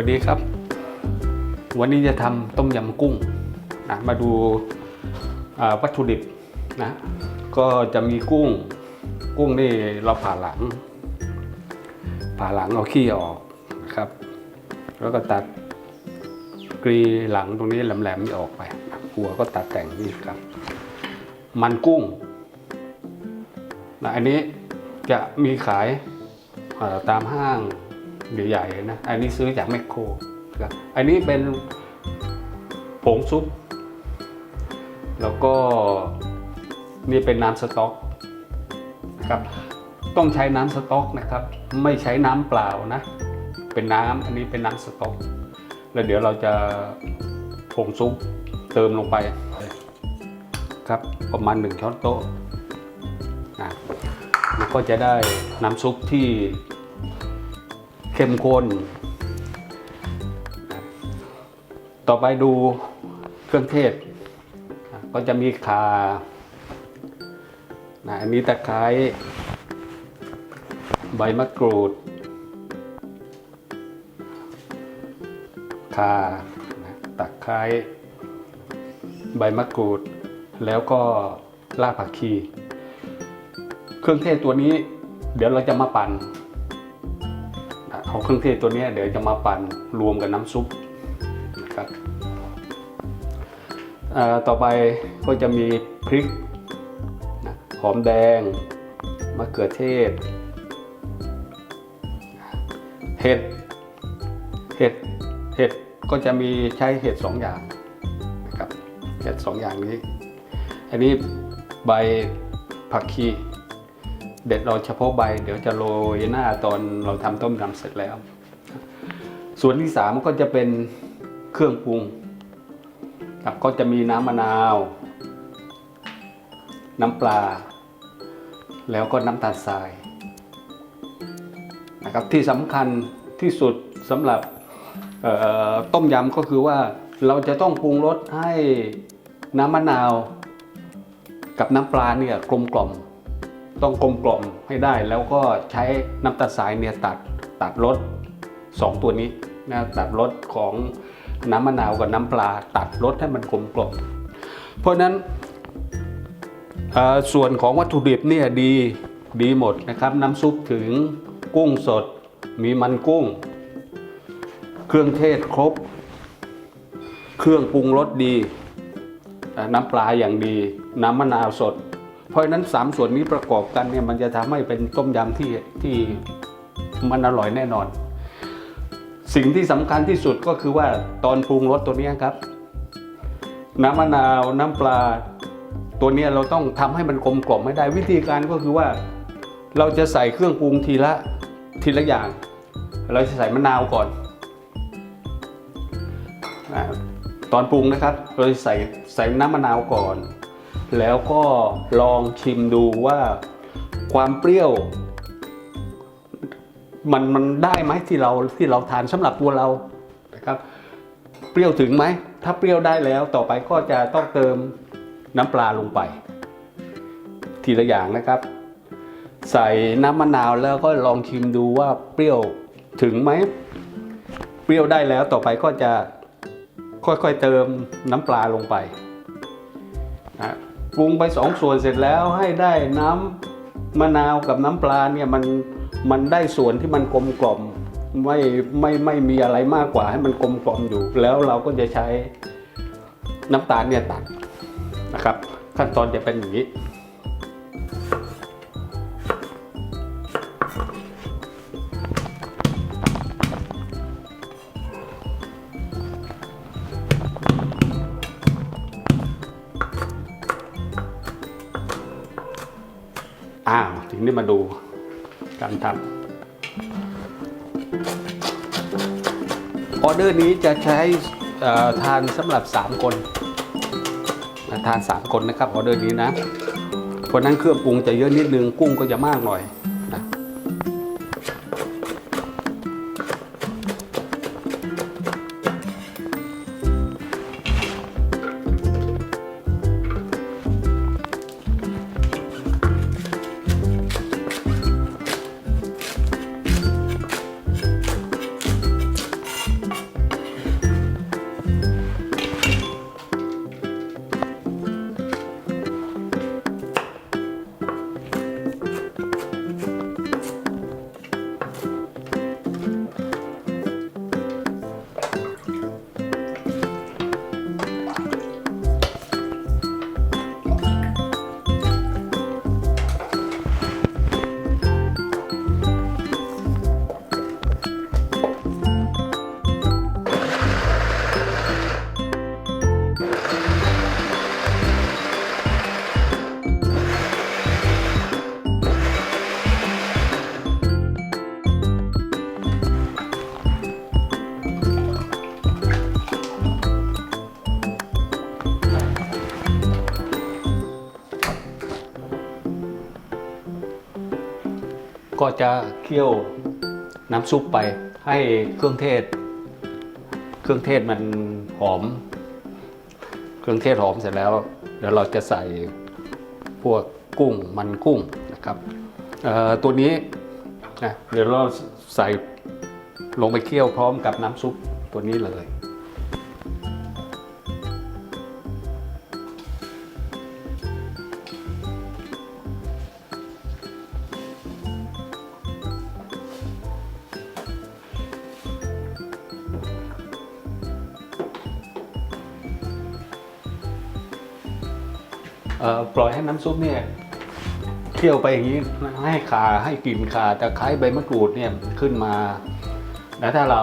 วันนี้ครับ วันนี้จะทำต้มยำกุ้งนะมาดูวัตถุดิบนะก็จะมีกุ้ง กุ้งนี่เราผ่าหลัง ผ่าหลังเอาขี้ออกนะครับ แล้วก็ตัดกรีหลังตรงนี้แหลมๆนี่ออกไป หัวก็ตัดแต่งนี่ครับ มันกุ้งนะอันนี้จะมีขายตามห้าง ใหญ่ๆนะ อันนี้ซื้อจากแมคโครครับอันนี้เป็นผงซุป แล้วก็นี่เป็นน้ำสต๊อกนะครับ ต้องใช้น้ำสต๊อกนะครับ ไม่ใช้น้ำเปล่านะ เป็นน้ำอันนี้เป็นน้ำสต๊อก แล้วเดี๋ยวเราจะผงซุปเติมลงไปครับประมาณหนึ่งช้อนโต๊ะนะแล้วก็จะได้น้ำซุปที่ เข้มข้น ต่อไปดูเครื่องเทศ ก็จะมีข่านะอันนี้ตะไคร้ใบมะกรูดข่าตะไคร้ใบมะกรูด แล้วก็รากผักชี เครื่องเทศตัวนี้ เดี๋ยวเราจะมาปั่น เอาเครื่องเทศตัวนี้เดี๋ยวจะมาปั่นรวมกับน้ำซุปนะครับต่อไปก็จะมีพริกนะหอมแดงมะเขือเทศ เห็ด เห็ด เห็ดก็จะมีใช้เห็ดสองอย่างนะครับ เห็ดสองอย่างนี้ อันนี้ใบผักชี เด็ดเราเฉพาะใบ เดี๋ยวจะโรยหน้าตอนเราทำต้มยำเสร็จแล้ว ส่วนที่สามก็จะเป็นเครื่องปรุงก็จะมีน้ำมะนาว น้ำปลา แล้วก็น้ำตาลทรายนะครับที่สำคัญที่สุดสำหรับต้มยำก็คือว่าเราจะต้องปรุงรสให้น้ำมะนาว กับน้ำปลาเนี่ยกลมกล่อม ต้องกลมกล่อมให้ได้ แล้วก็ใช้น้ำตาลทรายเนี่ยตัดตัดรสสองตัวนี้นะตัดรสของน้ำมะนาวกับน้ำปลา ตัดรสให้มันกลมกล่อมเพราะนั้นส่วนของวัตถุดิบเนี่ยดีดีหมดนะครับ น้ำซุปถึงกุ้งสด มีมันกุ้ง เครื่องเทศครบ เครื่องปรุงรสดี น้ำปลาอย่างดี น้ำมะนาวสด เพราะฉะนั้นสามส่วนนี้ประกอบกันเนี่ยมันจะทำให้เป็นต้มยำที่ที่มันอร่อยแน่นอน สิ่งที่สำคัญที่สุดก็คือว่าตอนปรุงรสตัวนี้ครับ น้ำมะนาวน้ำปลาตัวนี้เราต้องทำให้มันกลมกล่อมให้ได้วิธีการก็คือว่า เราจะใส่เครื่องปรุงทีละทีละอย่าง เราจะใส่มะนาวก่อนตอนปรุงนะครับ เราจะใส่ใส่น้ำมะนาวก่อน แล้วก็ลองชิมดูว่าความเปรี้ยว มันมันได้ไหมที่เราที่เราทานสำหรับตัวเรานะครับ เปรี้ยวถึงไหม ถ้าเปรี้ยวได้แล้วต่อไปก็จะต้องเติมน้ำปลาลงไป ทีละอย่างนะครับ ใส่น้ำมะนาวแล้วก็ลองชิมดูว่าเปรี้ยวถึงไหม เปรี้ยวได้แล้วต่อไปก็จะค่อยๆเติมน้ำปลาลงไปนะ ปรุงไปสองส่วนเสร็จแล้วให้ได้น้ำมะนาวกับน้ำปลาเนี่ยมันมันได้ส่วนที่มันกลมกล่อมไม่ไม่ไม่มีอะไรมากกว่าให้มันกลมกล่อมอยู่ แล้วเราก็จะใช้น้ำตาลเนี่ยตัดนะครับ ขั้นตอนจะเป็นอย่างนี้ งนี้มาดูการทำออเดอร์นี้จะใช้ทานสำหรับ 3 คนทาน 3 คนนะครับออเดอร์นี้นะเพราะฉะนั้นเครื่องปรุงจะเยอะนิดนึงกุ้งก็จะมากหน่อย จะเคี่ยวน้ำซุปไปให้เครื่องเทศ เครื่องเทศมันหอม เครื่องเทศหอมเสร็จแล้วเดี๋ยวเราจะใส่พวกกุ้งมันกุ้งนะครับตัวนี้นะเดี๋ยวเราใส่ลงไปเคี่ยวพร้อมกับน้ำซุปตัวนี้เลย ปล่อยให้น้ำซุปเนี่ยเคี่ยวไปอย่างนี้ให้ขาให้กลิ่นขาตะไคร้ใบมะกรูดเนี่ยขึ้นมา แล้วถ้าเรา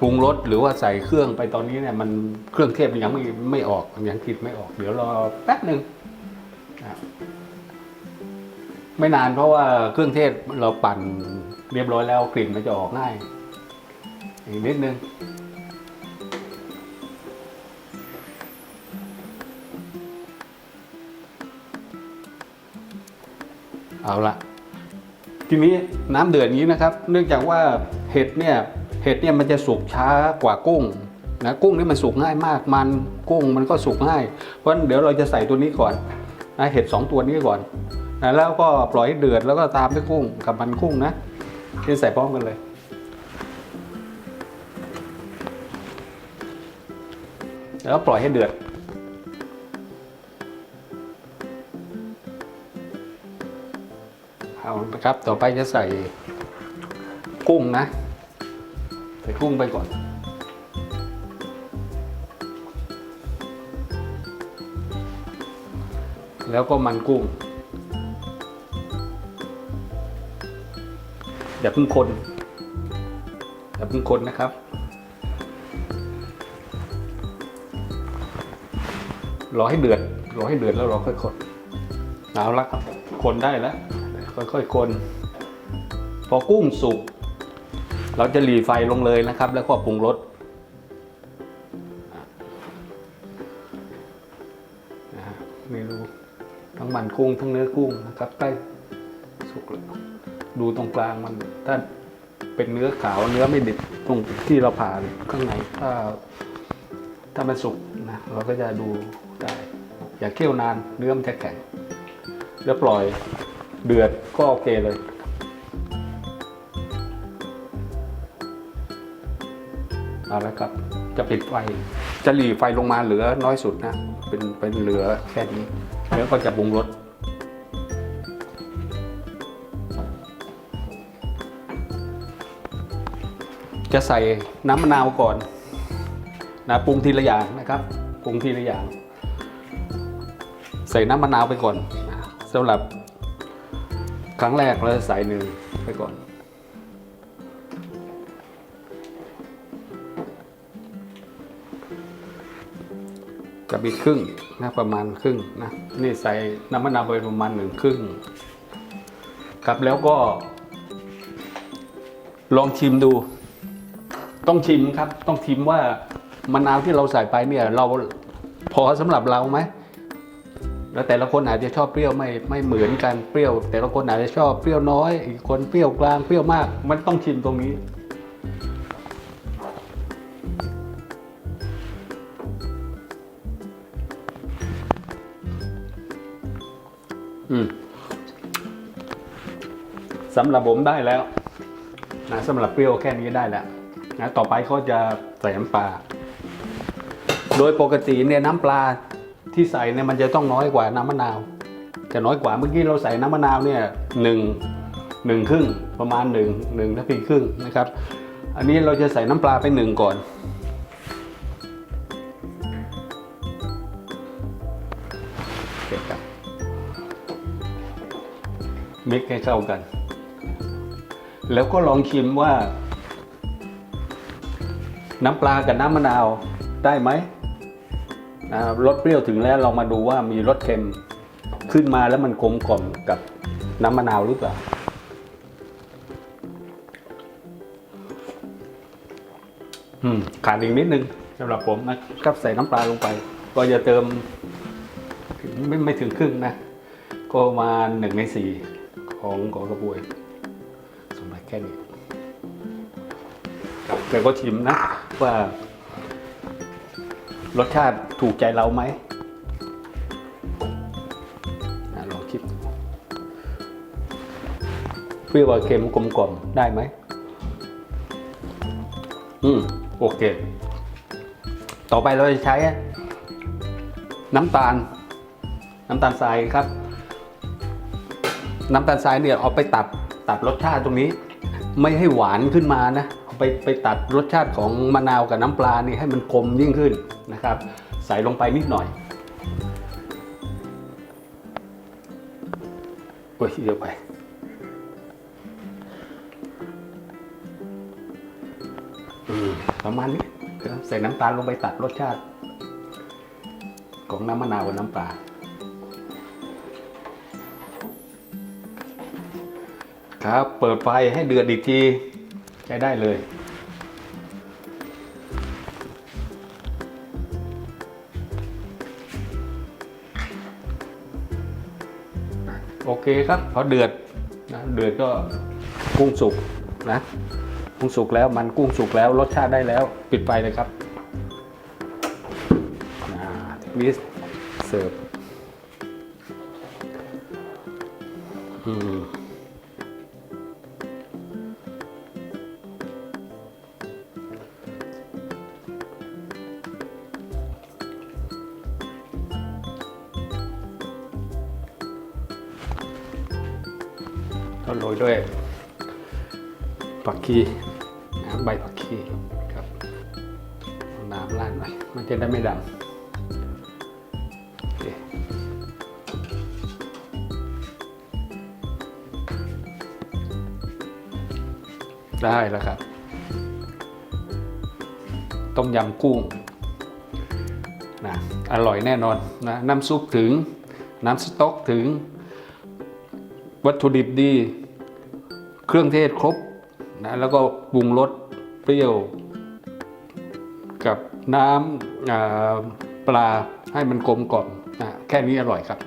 ปรุงรสหรือว่าใส่เครื่องไปตอนนี้เนี่ยมันเครื่องเทศมันยังไม่ไม่ออกยังกลิ่นไม่ออก เดี๋ยวรอแป๊บหนึ่งไม่นานเพราะว่าเครื่องเทศเราปั่นเรียบร้อยแล้วกลิ่นมันจะออกง่ายอีกนิดนึง เอาละทีนี้น้ำเดือดอย่างนี้นะครับ เนื่องจากว่าเห็ดเนี่ยเห็ดเนี่ยมันจะสุกช้ากว่ากุ้งนะกุ้งนี่มันสุกง่ายมากมันกุ้งมันก็สุกง่าย เพราะฉะนั้นเดี๋ยวเราจะใส่ตัวนี้ก่อนนะเห็ดสองตัวนี้ก่อนนะแล้วก็ปล่อยให้เดือดแล้วก็ตามด้วยกุ้งกับมันกุ้งนะที่ใส่พร้อมกันเลย แล้วปล่อยให้เดือด เอาละครับ ต่อไปจะใส่กุ้งนะ ใส่กุ้งไปก่อนแล้วก็มันกุ้ง อย่าเพิ่งคน อย่าเพิ่งคนนะครับ รอให้เดือด รอให้เดือดแล้วเราค่อยคนเอาละครับ คนได้แล้ว ค่อยๆคน พอกุ้งสุก เราจะหลีไฟลงเลยนะครับ แล้วก็ปรุงรสนะฮะไม่รู้ทั้งมันกุ้งทั้งเนื้อกุ้งนะครับใกล้สุกแล้วดูตรงกลางมันถ้าเป็นเนื้อขาวเนื้อไม่ดิบตรงที่เราผ่าข้างในถ้าถ้ามันสุกนะเราก็จะดูได้ อย่าเคี่ยวนานเนื้อมันจะแข็งแล้วปล่อย เดือดก็โอเคเลย เอาละครับ จะปิดไฟ จะหลีไฟลงมาเหลือน้อยสุดนะ เป็นเป็นเหลือแค่นี้ แล้วก็จะปรุงรสจะใส่น้ำมะนาวก่อนนะปรุงทีละอย่างนะครับปรุงทีละอย่าง ใส่น้ำมะนาวไปก่อนสำหรับ ครั้งแรกเราจะใส่หนึ่งไปก่อน กับอีกครึ่งนะประมาณครึ่งนะนี่ใส่น้ำมะนาวไปประมาณหนึ่งครึ่งครับแล้วก็ ลองชิมดู ต้องชิมครับ ต้องชิมว่ามะนาวที่เราใส่ไปเนี่ย เราพอสำหรับเราไหม แล้วแต่ละคนอาจจะชอบเปรี้ยวไม่ไม่เหมือนกันเปรี้ยว แต่ละคนอาจจะชอบเปรี้ยวน้อยอีกคนเปรี้ยวกลางเปรี้ยวมาก มันต้องชิมตรงนี้ อืมสำหรับผมได้แล้วนะสำหรับเปรี้ยวแค่นี้ได้แล้วนะต่อไปเขาจะใส่น้ำปลา โดยปกติเนี่ยน้ำปลา ที่ใส่เนี่ยมันจะต้องน้อยกว่าน้ำมะนาว จะน้อยกว่าเมื่อกี้เราใส่น้ำมะนาวเนี่ยหนึ่งหนึ่งครึ่งประมาณหนึ่งหนึ่งทัพพีครึ่งนะครับ อันนี้เราจะใส่น้ำปลาไปหนึ่งก่อน เสร็จครับมิกให้เข้ากัน แล้วก็ลองชิมว่า น้ำปลากับน้ำมะนาวได้ไหม รสเปรี้ยวถึงแล้วเรามาดูว่ามีรสเค็มขึ้นมาแล้วมันกลมกล่อมกับน้ำมะนาวหรือเปล่าอืมขาดอีกนิดนึงสำหรับผมนะครับใส่น้ำปลาลงไป ก็จะเติมไม่ไม่ถึงครึ่งนะ ก็ประมาณหนึ่งในสี่ขของของกระบวยสมบัติแค่นี้ครับแต่ก็ชิมนะว่ารสชาติ ถูกใจเราไหมลองคิดเปรี้ยวเค็มกลมกล่อมได้ไหม อืม โอเค ต่อไปเราจะใช้ น้ำตาล น้ำตาลทรายครับ น้ำตาลทรายเนี่ยเอาไปตัดตัดรสชาติตรงนี้ ไม่ให้หวานขึ้นมานะ เอาไปไปตัดรสชาติของมะนาวกับน้ำปลานี่ให้มันกลมยิ่งขึ้นนะครับ ใส่ลงไปนิดหน่อยโอ้ยเยอะไปประมาณนี้ใส่น้ำตาลลงไปตัดรสชาติ ของน้ำมะนาวกับน้ำปลาครับ เปิดไฟให้เดือดอีกทีใช้ได้เลย โอเคครับ พอเดือดนะเดือดก็กุ้งสุกนะกุ้งสุกแล้วมันกุ้งสุกแล้วรสชาติได้แล้ว ปิดไฟเลยครับทีนี้เสิร์ฟอืม ก็โรยด้วยผักชีนะใบผักชีครับน้ำราดหน่อยมันจะได้ไม่ดำโอเคได้แล้วครับ ต้มยำกุ้งนะอร่อยแน่นอนนะน้ำซุปถึงน้ำสต๊อกถึง วัตถุดิบดี เครื่องเทศครบนะแล้วก็ปรุงรสเปรี้ยว กับน้ำปลาให้มันกลมกล่อมนะแค่นี้อร่อยครับ